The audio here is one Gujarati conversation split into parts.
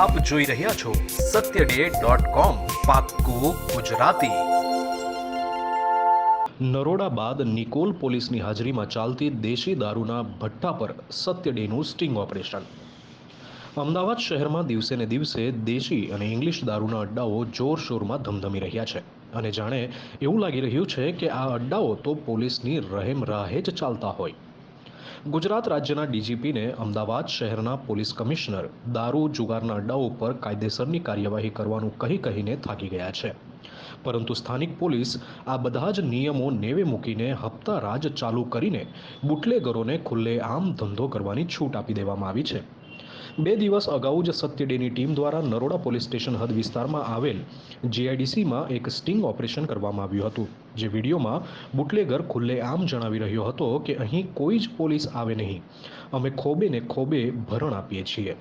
આપ જોઈ રહ્યા છો સત્ય ડે ડોટ કોમ પાક્કું ગુજરાતી. નરોડા બાદ નિકોલ પોલીસની હાજરીમાં ચાલતી દેશી દારૂના ભઠ્ઠા પર સત્ય ડેનું સ્ટિંગ ઓપરેશન અમદાવાદ શહેરમાં દિવસે ને દિવસે દેશી અને ઇંગ્લિશ દારૂના અડ્ડાઓ જોરશોરમાં ધમધમી રહ્યા છે. અને જાણે એવું લાગી રહ્યું છે કે આ અડ્ડાઓ તો પોલીસની રહેમ રાહે જ ચાલતા હોય. ગુજરાત રાજ્યના ડીજીપીને અમદાવાદ શહેરના પોલીસ કમિશનર દારૂ જુગારના અડ્ડાઓ પર કાયદેસરની કાર્યવાહી કરવાનું કહી કહીને થાકી ગયા છે. પરંતુ સ્થાનિક પોલીસ આ બધા જ નિયમો નેવે મૂકીને હપ્તા રાજ ચાલુ કરીને બુટલેગરોને ખુલ્લેઆમ ધંધો કરવાની છૂટ આપી દેવામાં આવી છે. બે દિવસ અગાઉ જ સત્ય ડેની ટીમ દ્વારા નરોડા પોલીસ સ્ટેશન હદ વિસ્તારમાં આવેલ જીઆઈડીસીમાં એક સ્ટિંગ ઓપરેશન કરવામાં આવ્યું હતું. જે વિડીયોમાં બુટલેગર ખુલ્લેઆમ જણાવી રહ્યો હતો કે અહીં કોઈ જ પોલીસ આવે નહીં. અમે ખોબે ને ખોબે ભરણ આપીએ છીએ.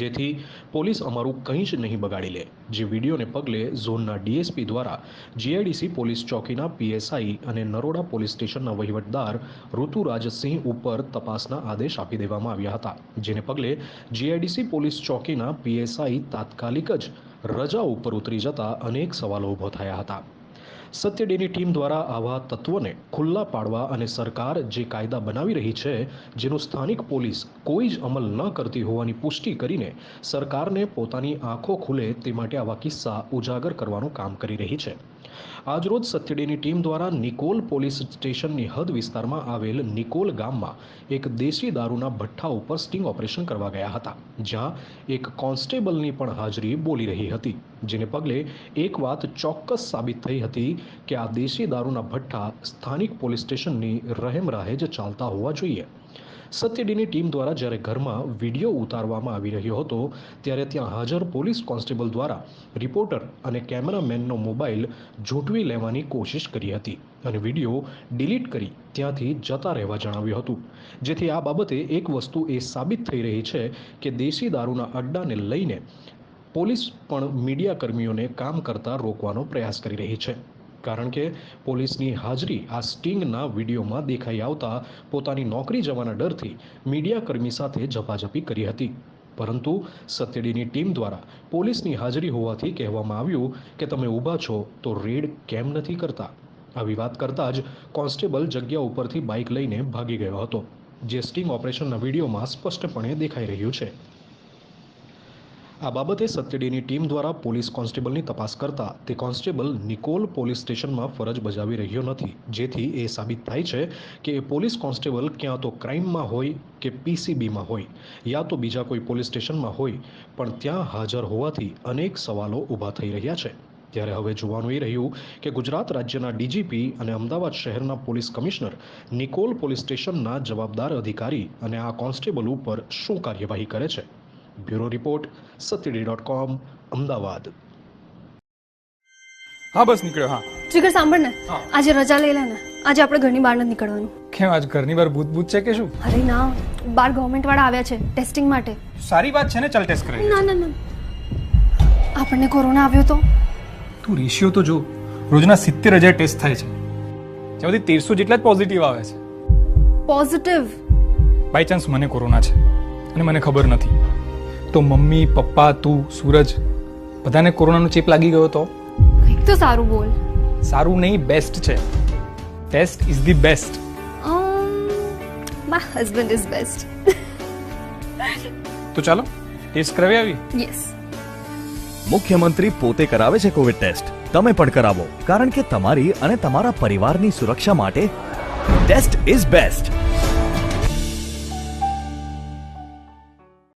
જેથી પોલીસ અમારું કંઈ જ નહીં બગાડી લે. જે વિડીયોને પગલે ઝોનના ડીએસપી દ્વારા જીઆઈડીસી પોલીસ ચોકીના પીએસઆઈ અને નરોડા પોલીસ સ્ટેશનના વહીવટદાર ઋતુરાજસિંહ ઉપર તપાસના આદેશ આપી દેવામાં આવ્યા હતા. જેને પગલે જીઆઈડીસી પોલીસ ચોકીના પીએસઆઈ તાત્કાલિક જ રજા ઉપર ઉતરી જતા અનેક સવાલો ઊભો થયા હતા. સત્ય ડેની ટીમ દ્વારા આવા તત્વોને ખુલ્લા પાડવા અને સરકાર જે કાયદા બનાવી રહી છે, જેનો સ્થાનિક પોલીસ કોઈ જ અમલ ન કરતી હોવાની પુષ્ટિ કરીને સરકારને પોતાની આંખો ખુલે તે માટે આવા કિસ્સા ઉજાગર કરવાનું કામ કરી રહી છે. આજરોજ સત્ય ટીમ દ્વારા નિકોલ પોલીસ સ્ટેશનની હદ વિસ્તારમાં આવેલ નિકોલ ગામમાં એક દેશી દારૂના ભઠ્ઠા ઉપર સ્ટિંગ ઓપરેશન કરવા ગયા હતા, જ્યાં એક કોન્સ્ટેબલની પણ હાજરી બોલી રહી હતી, જેને પગલે એક વાત ચોક્કસ સાબિત થઈ હતી કે આ દેશી દારૂના ભઠ્ઠા સ્થાનિક પોલીસ સ્ટેશનની રહેમ રાહે જ ચાલતા હોવા જોઈએ. સત્યડીની ટીમ દ્વારા જ્યારે ઘરમાં વીડિયો ઉતારવામાં આવી રહ્યો હતો, ત્યારે ત્યાં હાજર પોલીસ કોન્સ્ટેબલ દ્વારા રિપોર્ટર અને કેમેરામેનનો મોબાઈલ ઝૂંટવી લેવાની કોશિશ કરી હતી અને વીડિયો ડિલીટ કરી ત્યાંથી જતા રહેવા જણાવ્યું હતું. જેથી આ બાબતે એક વસ્તુ એ સાબિત થઈ રહી છે કે દેશી દારૂના અડ્ડાને લઈને પોલીસ પણ મીડિયા કર્મીઓને કામ કરતા રોકવાનો પ્રયાસ કરી રહી છે. કારણ કે પોલીસની હાજરી આ સ્ટિંગના વિડીયોમાં દેખાઈ આવતા પોતાની નોકરી જવાના ડરથી મીડિયાકર્મી સાથે ઝપાઝપી કરી હતી. પરંતુ સત્યડીની ટીમ દ્વારા પોલીસની હાજરી હોવાથી કહેવામાં આવ્યું કે તમે ઊભા છો તો રેડ કેમ નથી કરતા? આવી વાત કરતાં જ કોન્સ્ટેબલ જગ્યા ઉપરથી બાઇક લઈને ભાગી ગયો હતો, જે સ્ટિંગ ઓપરેશનના વિડીયોમાં સ્પષ્ટપણે દેખાઈ રહ્યું છે. આ બાબતે સત્યડીની ટીમ દ્વારા પોલીસ કોન્સ્ટેબલની તપાસ કરતા તે કોન્સ્ટેબલ નિકોલ પોલીસ સ્ટેશનમાં ફરજ બજાવી રહ્યો નથી. જેથી એ સાબિત થાય છે કે એ પોલીસ કોન્સ્ટેબલ ક્યાં તો ક્રાઇમમાં હોય કે પીસીબીમાં હોય, યા તો બીજા કોઈ પોલીસ સ્ટેશનમાં હોય, પણ ત્યાં હાજર હોવાથી અનેક સવાલો ઊભા થઈ રહ્યા છે. ત્યારે હવે જોવાનું એ રહ્યું કે ગુજરાત રાજ્યના ડીજીપી અને અમદાવાદ શહેરના પોલીસ કમિશનર નિકોલ પોલીસ સ્ટેશનના જવાબદાર અધિકારી અને આ કોન્સ્ટેબલ ઉપર શું કાર્યવાહી કરે છે. Bureau report સત્યડી dot com Ahmedabad. હા બસ નીકળ્યો હા. જીગર સાંભળ ને. આજે રજા લઈ લે ને. આજે આપણે ઘરની બહાર નથી નીકળવાનું. કેમ આજ ઘરની બહાર ભૂત ભૂત છે કે શું? અરે ના બાર ગવર્મેન્ટ વાળા આવ્યા છે ટેસ્ટિંગ માટે. સારી વાત છે ને ચાલ ટેસ્ટ કરી ના ના ના. આપણને કોરોના આવ્યો તો. તું રેશિયો તો જો રોજના સિત્તેર હજાર ટેસ્ટ થાય છે. જેમાંથી તેરસો જેટલા જ પોઝિટિવ આવે છે. પોઝિટિવ બાય ચાન્સ મને કોરોના છે અને મને ખબર નથી. તો મમ્મી પપ્પા તું સૂરજ બધાને કોરોનાનો ચેપ લાગી ગયો તો? કંઈક તો સારું બોલ. સારું નહીં બેસ્ટ છે. Taste is the best my husband is best તો ચાલો ટેસ્ટ કરાવી આવી? યસ મુખ્યમંત્રી પોતે કરાવે છે કોવિડ ટેસ્ટ તમે પણ કરાવો. કારણ કે તમારી અને તમારા પરિવારની સુરક્ષા માટે ટેસ્ટ ઇઝ બેસ્ટ